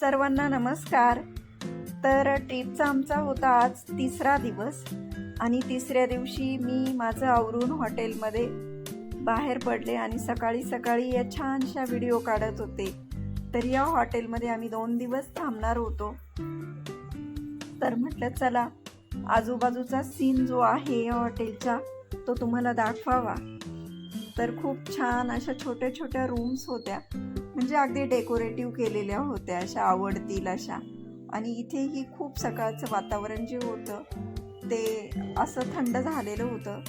सर्वांना नमस्कार. तर ट्रीपचा आमचा होता आज तिसरा दिवस आणि तिसऱ्या दिवशी मी माझं आवरून हॉटेलमध्ये बाहेर पडले आणि सकाळी सकाळी या छानशा व्हिडिओ काढत होते. तर या हॉटेलमध्ये आम्ही दोन दिवस थांबणार होतो. तर म्हटलं चला आजूबाजूचा सीन जो आहे या हॉटेलचा तो तुम्हाला दाखवावा. तर खूप छान अशा छोट्या छोट्या रूम्स होत्या. म्हणजे अगदी डेकोरेटिव्ह केलेल्या होत्या अशा आवडतील अशा. आणि इथेही खूप सकाळचं वातावरण जे होतं ते असं थंड झालेलं होतं.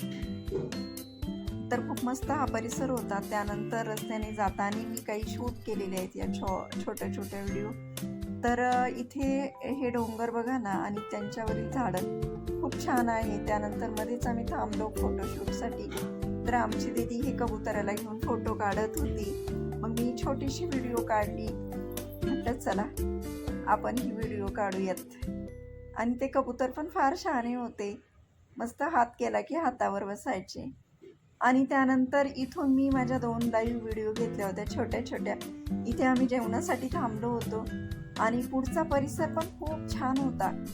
तर खूप मस्त हा परिसर होता. त्यानंतर रस्त्याने जाताना मी काही शूट केलेले आहेत या छो छोट्या छोट्या व्हिडिओ. तर इथे हे डोंगर बघा ना आणि त्यांच्यावरील झाडं खूप छान आहे. त्यानंतर मध्येच आम्ही थांबलो फोटोशूटसाठी तर आमची दीदी हे कबुतराला घेऊन फोटो काढत होती. मी छोटीशी व्हिडिओ काढली. म्हटलं चला आपण ही व्हिडिओ काढूयात. आणि ते कबूतर पण फार शहाणे होते. मस्त हात केला की हातावर बसायचे. आणि त्यानंतर इथून मी माझ्या दोन लाईव्ह व्हिडिओ घेतल्या होत्या छोट्या छोट्या. इथे आम्ही जेवणासाठी थांबलो होतो. आणि पुढचा परिसर पण खूप छान होता.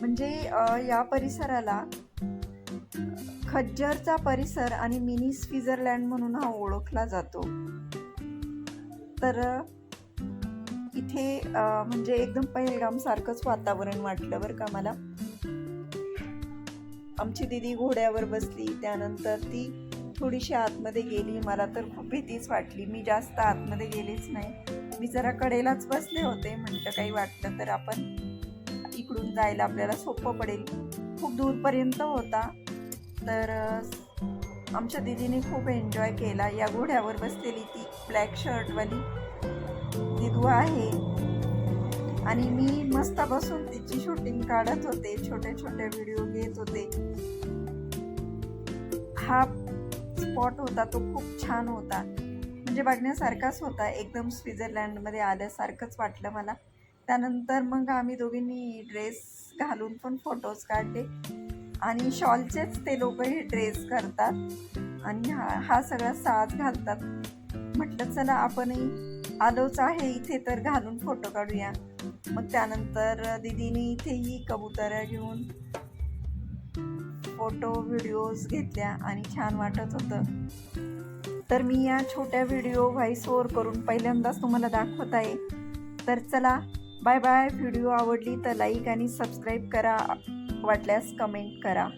म्हणजे या परिसराला खज्जरचा परिसर आणि मिनी स्वित्झर्लंड म्हणून हा ओळखला जातो. तर इथे म्हणजे एकदम पहिलगाम सारखंच वातावरण वाटलं बरं का मला. आमची दिदी घोड्यावर बसली त्यानंतर ती थोडीशी आतमध्ये गेली. मला तर खूप भीतीच वाटली. मी जास्त आतमध्ये गेलीच नाही. मी जरा कडेलाच बसले होते. म्हटलं काही वाटलं तर आपण इकडून जायला आपल्याला सोपं पडेल. खूप दूरपर्यंत होता. तर आमच्या दिदीने खूप एन्जॉय केला. या घोड्यावर बसलेली ती ब्लॅक शर्टवाली दिदू आहे. आणि मी मस्त बसून तिची शूटिंग काढत होते छोटे छोटे व्हिडिओ घेत होते. हा स्पॉट होता तो खूप छान होता. म्हणजे बघण्यासारखाच होता एकदम स्वित्झर्लंडमध्ये आल्यासारखंच वाटलं मला. त्यानंतर मग आम्ही दोघींनी ड्रेस घालून पण फोटोज काढले. आणि शॉलचेच ते लोक हे ड्रेस करतात. आणि हा हा सगळा साज घालतात. म्हटलं चला आपणही आलोच आहे इथे तर घालून फोटो काढूया. मग त्यानंतर दिदीने इथेही कबुतऱ्या घेऊन फोटो व्हिडिओज घेतल्या आणि छान वाटत होतं. तर मी या छोट्या व्हिडिओ व्हॉइस ओव्हर करून पहिल्यांदाच तुम्हाला दाखवत आहे. तर चला बाय बाय व्हिडिओ आवडली तर लाईक आणि सबस्क्राईब करा. वाटल्यास कमेंट करा.